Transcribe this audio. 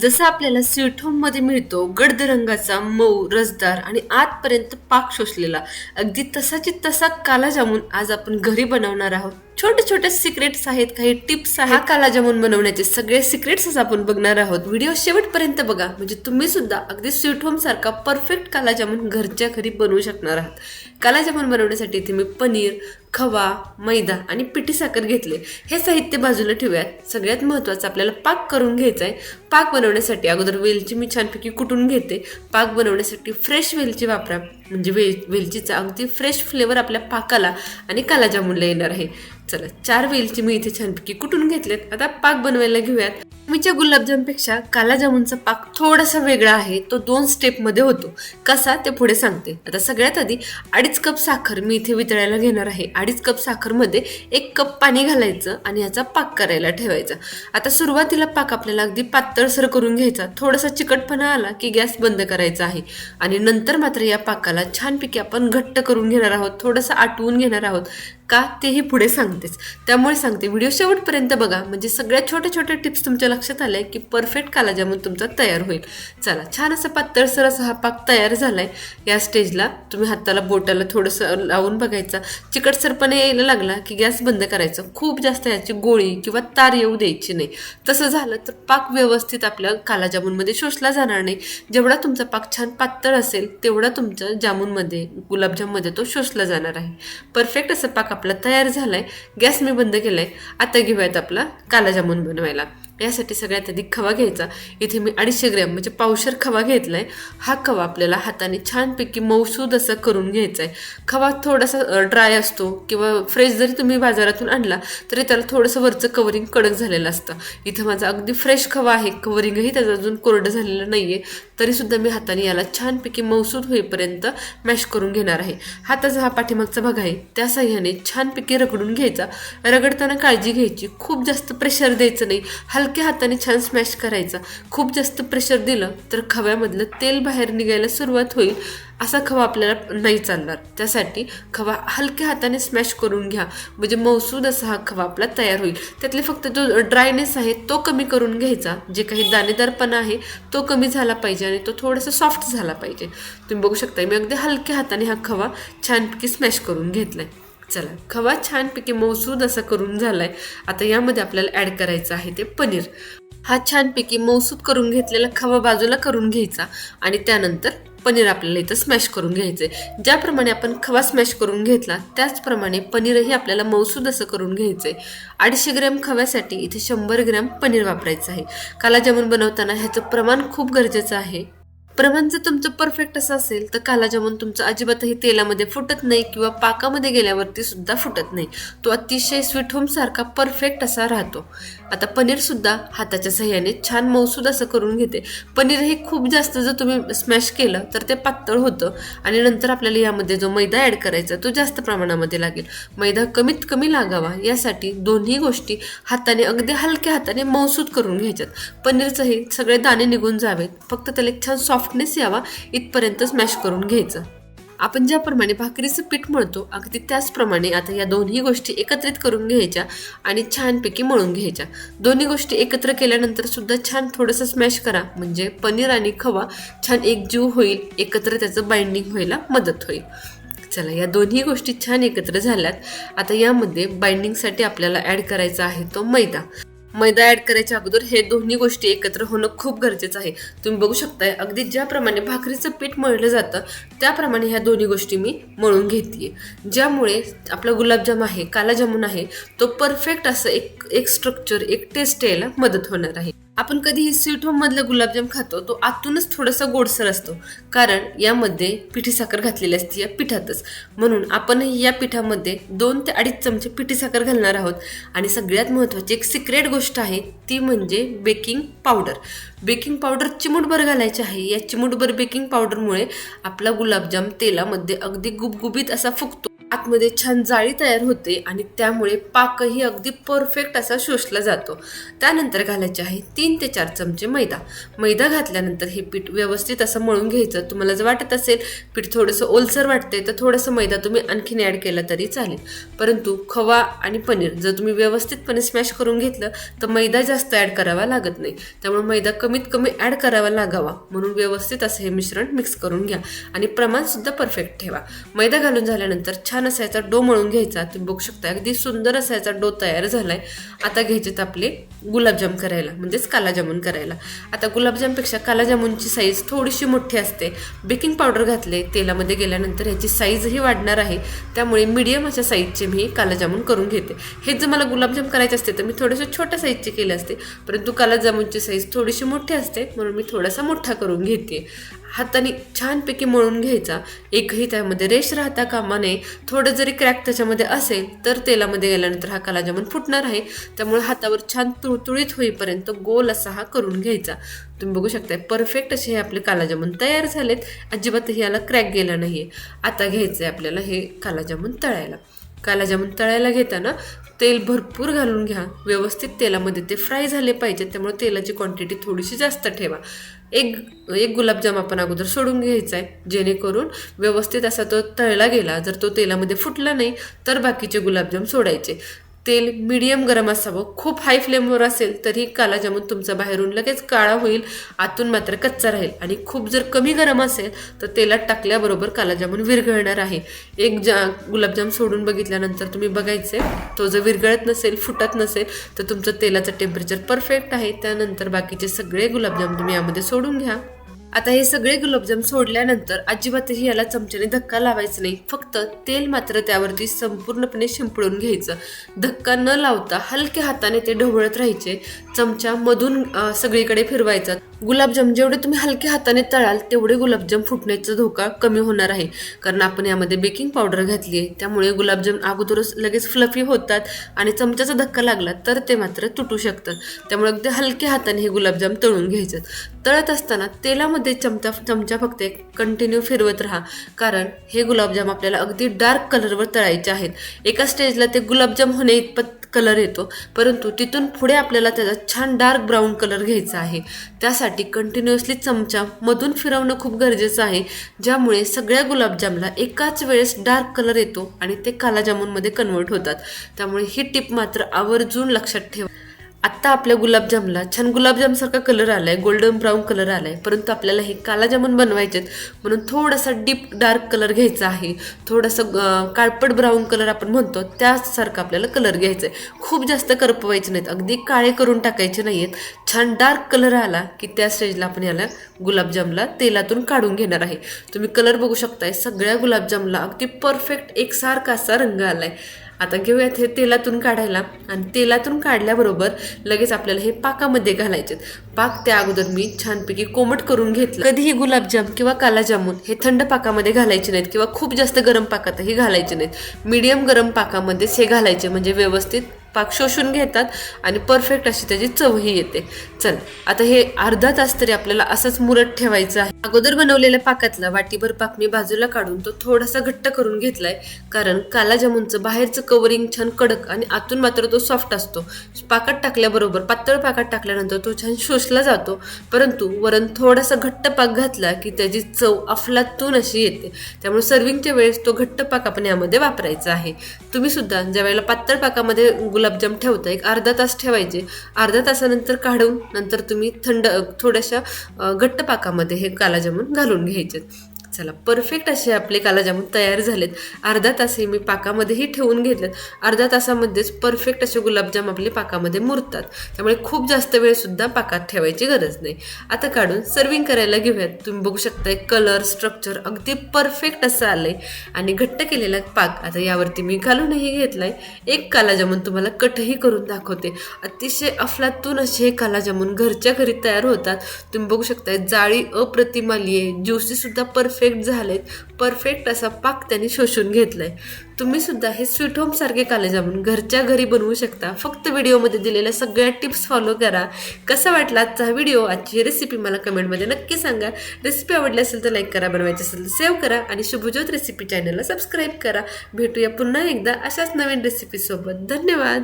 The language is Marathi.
जसं आपल्याला स्वीट मिळतो गडद रंगाचा मऊ रसदार आणि आतपर्यंत पाक शोषलेला. अगदी तसाची तसा काला जामून आज आपण घरी बनवणार आहोत. छोटे छोटे सिक्रेट्स आहेत काही टिप्स आहेत. हा काला जामून बनवण्याचे सगळे सिक्रेट्स आपण बघणार आहोत. व्हिडिओ शेवटपर्यंत बघा. म्हणजे तुम्ही सुद्धा अगदी स्वीट होम सारखा परफेक्ट काला जामून घरच्या घरी बनवू शकणार आहात. काला जामून बनवण्यासाठी इथे मी पनीर खवा मैदा आणि पिठी साखर घेतले हे साहित्य बाजूला ठेवूयात. सगळ्यात महत्त्वाचं आपल्याला पाक करून घ्यायचा आहे पाक बनवण्यासाठी अगोदर वेलची मी छानपैकी कुटून घेते. पाक बनवण्यासाठी फ्रेश वेलची वापरा. म्हणजे वे वेलचीचा अगदी फ्रेश फ्लेवर आपल्या पाकाला आणि काला जामुनला येणार आहे. चला चार वेलची मी इथे छानपैकी कुटून घेतल्यात आता पाक बनवायला घेऊयात. मीच्या गुलाबजामपेक्षा कालाजामुनचा पाक थोडासा वेगळा आहे. तो दोन स्टेपमध्ये होतो. कसा ते पुढे सांगते. आता सगळ्यात आधी अडीच कप साखर मी इथे वितळायला घेणार आहे. अडीच कप साखरमध्ये एक कप पाणी घालायचं आणि याचा पाक करायला ठेवायचा. आता सुरुवातीला पाक आपल्याला अगदी पातळसर करून घ्यायचा. थोडासा चिकटपणा आला की गॅस बंद करायचा आहे. आणि नंतर मात्र या पाकाला छानपैकी आपण घट्ट करून घेणार आहोत. थोडंसं आटवून घेणार आहोत. का तेही पुढे सांगतेच. त्यामुळे सांगते व्हिडिओ शेवटपर्यंत बघा. म्हणजे सगळ्या छोट्या छोट्या टिप्स तुमच्या लक्षात आल्या की परफेक्ट कालाजामून तुमचा तयार होईल. चला छान असा पातळसर असा हा पाक तयार झाला आहे या स्टेजला तुम्ही हाताला बोटाला थोडंसं लावून बघायचा. चिकटसरपणे यायला लागला की गॅस बंद करायचा. खूप जास्त याची गोळी किंवा तार येऊ द्यायची नाही. तसं झालं तर पाक व्यवस्थित आपल्या कालाजामूनमध्ये शोषला जाणार नाही. जेवढा तुमचा पाक छान पातळ असेल तेवढा तुमच्या जामूनमध्ये गुलाबजाममध्ये तो शोषला जाणार आहे. परफेक्ट असं पाक आपला तयार झालाय. गॅस मी बंद केलाय. आता घेऊयात आपला काला जामून बनवायला. यासाठी सगळ्यात आधी खवा घ्यायचा. इथे मी अडीचशे ग्रॅम म्हणजे पावशर खवा घेतलाय. हा खवा आपल्याला हाताने छानपैकी मौसूद असा करून घ्यायचा आहे खवा थोडासा ड्राय असतो किंवा फ्रेश जरी तुम्ही बाजारातून आणला तरी त्याला थोडंसं वरचं कवरिंग कडक झालेलं असतं. इथं माझा अगदी फ्रेश खवा आहे. कवरिंगही त्याचं अजून कोरडं झालेलं नाही आहे तरीसुद्धा मी हाताने याला छानपैकी मौसूद होईपर्यंत मॅश करून घेणार आहे. हाताचा हा पाठीमागचा भाग आहे. त्या साह्याने छानपैकी रगडून घ्यायचा. रगडताना काळजी घ्यायची. खूप जास्त प्रेशर द्यायचं नाही. हलक्या हाताने छान स्मॅश करायचा. खूप जास्त प्रेशर दिलं तर खव्यामधलं तेल बाहेर निघायला सुरुवात होईल असा खवा आपल्याला नाही चालणार. त्यासाठी खवा हलक्या हाताने स्मॅश करून घ्या. म्हणजे मौसूद असा हा खवा आपला तयार होईल. त्यातले फक्त जो ड्रायनेस आहे तो कमी करून घ्यायचा. जे काही दाणेदारपणा आहे तो कमी झाला पाहिजे आणि तो थोडासा सॉफ्ट झाला पाहिजे. तुम्ही बघू शकता मी अगदी हलक्या हाताने हा खवा छानपैकी स्मॅश करून घेतला आहे चला खवा छानपैकी मौसूद असा करून झालाय. आता यामध्ये आपल्याला ॲड करायचं आहे ते पनीर. हा छानपैकी मौसूद करून घेतलेला खवा बाजूला करून घ्यायचा आणि त्यानंतर पनीर आपल्याला इथं स्मॅश करून घ्यायचं आहे ज्याप्रमाणे आपण खवा स्मॅश करून घेतला त्याचप्रमाणे पनीरही आपल्याला मौसूद असं करून घ्यायचं आहे अडीचशे ग्रॅम खव्यासाठी इथे शंभर ग्रॅम पनीर वापरायचं आहे. काला जामून बनवताना ह्याचं प्रमाण खूप गरजेचं आहे. प्रमाण जर तुमचं परफेक्ट असं असेल तर कालाजामून तुमचं अजिबातही तेलामध्ये फुटत नाही किंवा पाकामध्ये गेल्यावरती सुद्धा फुटत नाही. तो अतिशय स्वीट होमसारखा परफेक्ट असा राहतो. आता पनीर सुद्धा हाताच्या सहाय्याने छान मौसूद असं करून घेते. पनीर हे खूप जास्त जर तुम्ही स्मॅश केलं तर ते पातळ होतं. आणि नंतर आपल्याला यामध्ये जो मैदा ॲड करायचा तो जास्त प्रमाणामध्ये लागेल. मैदा कमीत कमी लागावा यासाठी दोन्ही गोष्टी हाताने अगदी हलक्या हाताने मौसूद करून घ्यायच्यात. पनीरचं हे सगळे दाणे निघून जावेत. फक्त त्याला एक छान सॉफ्टनेस यावा इथपर्यंत स्मॅश करून घ्यायचं. आपण ज्याप्रमाणे भाकरीचं पीठ मळतो अगदी त्याचप्रमाणे आता या दोन्ही गोष्टी एकत्रित करून घ्यायच्या आणि छानपैकी मळून घ्यायच्या. दोन्ही गोष्टी एकत्र केल्यानंतर सुद्धा छान थोडंसं स्मॅश करा म्हणजे पनीर आणि खवा छान एकजीव होईल एकत्र त्याचं बाइंडिंग व्हायला मदत होईल. चला या दोन्ही गोष्टी छान एकत्र झाल्यात. आता यामध्ये बाइंडिंगसाठी आपल्याला ॲड करायचा आहे तो मैदा. मैदा ॲड करायच्या अगोदर हे दोन्ही गोष्टी एकत्र होणं खूप गरजेचं आहे. तुम्ही बघू शकताय अगदी ज्याप्रमाणे भाकरीचं पीठ मळलं जातं त्याप्रमाणे ह्या दोन्ही गोष्टी मी मळून घेते ज्यामुळे आपला गुलाबजाम आहे काला जामून आहे तो परफेक्ट असं एक एक स्ट्रक्चर एक टेस्ट यायला मदत होणार आहे. आपण कधीही स्वीट होममधलं गुलाबजाम खातो तो आतूनच थोडासा गोडसर असतो. कारण यामध्ये पिठी साखर घातलेली असते या पिठातच. म्हणून आपणही या पिठामध्ये दोन ते अडीच चमचे पिठी साखर घालणार आहोत. आणि सगळ्यात महत्त्वाची एक सिक्रेट गोष्ट आहे ती म्हणजे बेकिंग पावडर बेकिंग पावडर चिमूटभर घालायची आहे. या चिमूटभर बेकिंग पावडरमुळे आपला गुलाबजाम तेलामध्ये अगदी गुबगुबीत असा फुगतो. आतमध्ये छान जाळी तयार होते आणि त्यामुळे पाकही अगदी परफेक्ट असा शोषला जातो. त्यानंतर घालायचे आहे तीन ते चार चमचे मैदा. मैदा घातल्यानंतर हे पीठ व्यवस्थित असं मळून घ्यायचं. तुम्हाला जर वाटत असेल पीठ थोडंसं ओलसर वाटते तर थोडंसं मैदा तुम्ही आणखीन ॲड केला तरी चालेल. परंतु खवा आणि पनीर जर तुम्ही व्यवस्थितपणे स्मॅश करून घेतलं तर मैदा जास्त ॲड करावा लागत नाही. त्यामुळे मैदा कमीत कमी ॲड करावा लागावा. म्हणून व्यवस्थित असं हे मिश्रण मिक्स करून घ्या. आणि प्रमाणसुद्धा परफेक्ट ठेवा. मैदा घालून झाल्यानंतर छान असायचा डो मळून घ्यायचा. तुम्ही बघू शकता अगदी सुंदर असायचा डो तयार झाला आहे आता घ्यायचेत आपले गुलाबजाम करायला म्हणजेच कालाजामुन करायला. आता गुलाबजामपेक्षा कालाजामुनची साईज थोडीशी मोठी असते. बेकिंग पावडर घातले तेलामध्ये गेल्यानंतर ह्याची साईजही वाढणार आहे. त्यामुळे मीडियम अशा साईजचे मी कालाजामुन करून घेते. हे जर मला गुलाबजाम करायचे असते तर मी थोडेसे छोट्या साईजचे केले असते. परंतु कालाजामुनची साईज थोडीशी मोठी असते म्हणून मी थोडासा मोठा करून घेते. हाताने छानपैकी मळून घ्यायचा. एकही त्यामध्ये रेश राहता कामा नये. थोडं जरी क्रॅक त्याच्यामध्ये असेल तर तेलामध्ये गेल्यानंतर हा कालाजामुन फुटणार आहे. त्यामुळे हातावर छान तुळतुळीत होईपर्यंत गोल असा हा करून घ्यायचा. तुम्ही बघू शकताय परफेक्ट असे हे आपले कालाजामुन तयार झालेत. अजिबातही याला क्रॅक गेला नाही आता घ्यायचं आहे आपल्याला हे कालाजामुन तळायला. कालाजामुन तळायला घेताना तेल भरपूर घालून घ्या. व्यवस्थित तेलामध्ये ते फ्राय झाले पाहिजेत. त्यामुळे तेलाची क्वांटिटी थोडीशी जास्त ठेवा. एक एक गुलाबजाम आपण अगोदर सोडून घ्यायचा आहे जेणेकरून व्यवस्थित असा तो तळला गेला जर तो तेलामध्ये फुटला नाही तर बाकीचे गुलाबजाम सोडायचे. तेल मिडियम गरम असावं. खूप हाय फ्लेमवर असेल तरी कालाजामून तुमचा बाहेरून लगेच काळा होईल आतून मात्र कच्चा राहील. आणि खूप जर कमी गरम असेल तर तेलात टाकल्याबरोबर कालाजामून विरघळणार आहे. एक जा गुलाबजाम सोडून बघितल्यानंतर तुम्ही बघायचे तो जर विरघळत नसेल फुटत नसेल तर तुमचं तेलाचं टेम्परेचर परफेक्ट आहे. त्यानंतर बाकीचे सगळे गुलाबजाम तुम्ही यामध्ये सोडून घ्या. आता हे सगळे गुलाबजाम सोडल्यानंतर अजिबातही याला चमच्याने धक्का लावायचा नाही. फक्त तेल मात्र त्यावरती संपूर्णपणे शिंपडून घ्यायचं. धक्का न लावता हलक्या हाताने ते ढवळत राहायचे. चमचा मधून सगळीकडे फिरवायचा. गुलाबजाम जेवढे तुम्ही हलक्या हाताने तळाल तेवढे गुलाबजाम फुटण्याचा धोका कमी होणार आहे. कारण आपण यामध्ये बेकिंग पावडर घातली आहे. त्यामुळे गुलाबजाम अगोदरच लगेच फ्लफी होतात आणि चमच्याचा धक्का लागला तर ते मात्र तुटू शकतात. त्यामुळे अगदी हलक्या हाताने हे गुलाबजाम तळून घ्यायचं तळत असताना तेलामध्ये चमचा चमचा फक्त कंटिन्यू फिरवत राहा. कारण हे गुलाबजाम आपल्याला अगदी डार्क कलरवर तळायचे आहेत. एका स्टेजला ते गुलाबजाम होणे इतपत कलर येतो. परंतु तिथून पुढे आपल्याला त्याचा छान डार्क ब्राऊन कलर घ्यायचा आहे. त्यासाठी कंटिन्युअसली चमचा मधून फिरवणं खूप गरजेचं आहे. ज्यामुळे सगळ्या गुलाबजामला एकाच वेळेस डार्क कलर येतो आणि ते कालाजामूनमध्ये कन्वर्ट होतात. त्यामुळे ही टिप मात्र आवर्जून लक्षात ठेवा. आत्ता आपल्या गुलाबजामला छान गुलाबजामसारखा कलर आलाय गोल्डन ब्राऊन कलर आलाय परंतु आपल्याला हे काला बनवायचे आहेत म्हणून थोडासा डीप डार्क कलर घ्यायचा आहे. थोडासा काळपट ब्राऊन कलर आपण म्हणतो त्यासारखा आपल्याला कलर घ्यायचा आहे खूप जास्त करपवायचे नाहीत अगदी काळे करून टाकायचे नाहीत छान डार्क कलर आला की त्या स्टेजला आपण याला गुलाबजामला तेलातून काढून घेणार आहे. तुम्ही कलर बघू शकताय सगळ्या गुलाबजामला अगदी परफेक्ट एकसारखा असा रंग आलाय. आता घेऊयात हे तेलातून काढायला. आणि तेलातून काढल्याबरोबर लगेच आपल्याला हे पाकामध्ये घालायचे पाक त्या अगोदर मी छानपैकी कोमट करून घेतलं. कधीही गुलाबजाम किंवा कालाजामून हे थंड पाकामध्ये घालायचे नाहीत किंवा खूप जास्त गरम पाकातही घालायचे नाहीत. मीडियम गरम पाकामध्येच हे घालायचे म्हणजे व्यवस्थित पाक शोषून घेतात आणि परफेक्ट अशी त्याची चवही येते. चल आता हे अर्धा तास तरी आपल्याला असंच मुरत ठेवायचं आहे. अगोदर बनवलेल्या पाकातला वाटीभर पाक मी बाजूला काढून तो थोडासा घट्ट करून घेतलाय. कारण काला जामुनचं बाहेरचं कवरिंग छान कडक आणि आतून मात्र तो सॉफ्ट असतो. पाकात टाकल्याबरोबर पातळ पाकात टाकल्यानंतर तो छान शोषला जातो. परंतु वरण थोडासा घट्ट पाक घातला की त्याची चव अफलातून अशी येते. त्यामुळे सर्विंगच्या वेळेस तो घट्ट पाक आपण यामध्ये वापरायचा आहे. तुम्ही सुद्धा ज्या वेळेला पातळ पाकामध्ये गुलाबजाम ठेवता एक अर्धा तास ठेवायचे. अर्धा तासानंतर काढून नंतर तुम्ही थंड थोड्याशा घट्ट पाकामध्ये हे कालाजामून घालून घ्यायचे. चला परफेक्ट असे आपले कालाजामून तयार झालेत. अर्धा तास हे मी पाकामध्येही ठेवून घेतलेत. अर्धा तासामध्येच परफेक्ट असे गुलाबजाम आपले पाकामध्ये मुरतात. त्यामुळे खूप जास्त वेळसुद्धा पाकात ठेवायची गरज नाही. आता काढून सर्विंग करायला घेऊयात. तुम्ही बघू शकताय कलर स्ट्रक्चर अगदी परफेक्ट असं आलंय. आणि घट्ट केलेला पाक आता यावरती मी घालूनही घेतलाय. एक कालाजामून तुम्हाला कटही करून दाखवते. अतिशय अफलातून असे हे कालाजामून घरच्या घरी तयार होतात. तुम्ही बघू शकताय जाळी अप्रतिमाली आहे ज्युसीसुद्धा परफेक्ट परफेक्ट झालेत परफेक्ट असा पाक त्यांनी शोषून घेतलाय. तुम्ही सुद्धा हे स्वीट होम सारखे कालेजामून घरच्या घरी बनवू शकता. फक्त व्हिडिओमध्ये दिलेल्या सगळ्या टिप्स फॉलो करा. कसा वाटला आजचा हा व्हिडिओ? आजची रेसिपी मला कमेंटमध्ये नक्की सांगा. रेसिपी आवडली असेल तर लाईक करा बनवायची असेल तर सेव्ह करा आणि शुभज्योत रेसिपी चॅनलला सबस्क्राईब करा. भेटूया पुन्हा एकदा अशाच नवीन रेसिपीसोबत धन्यवाद!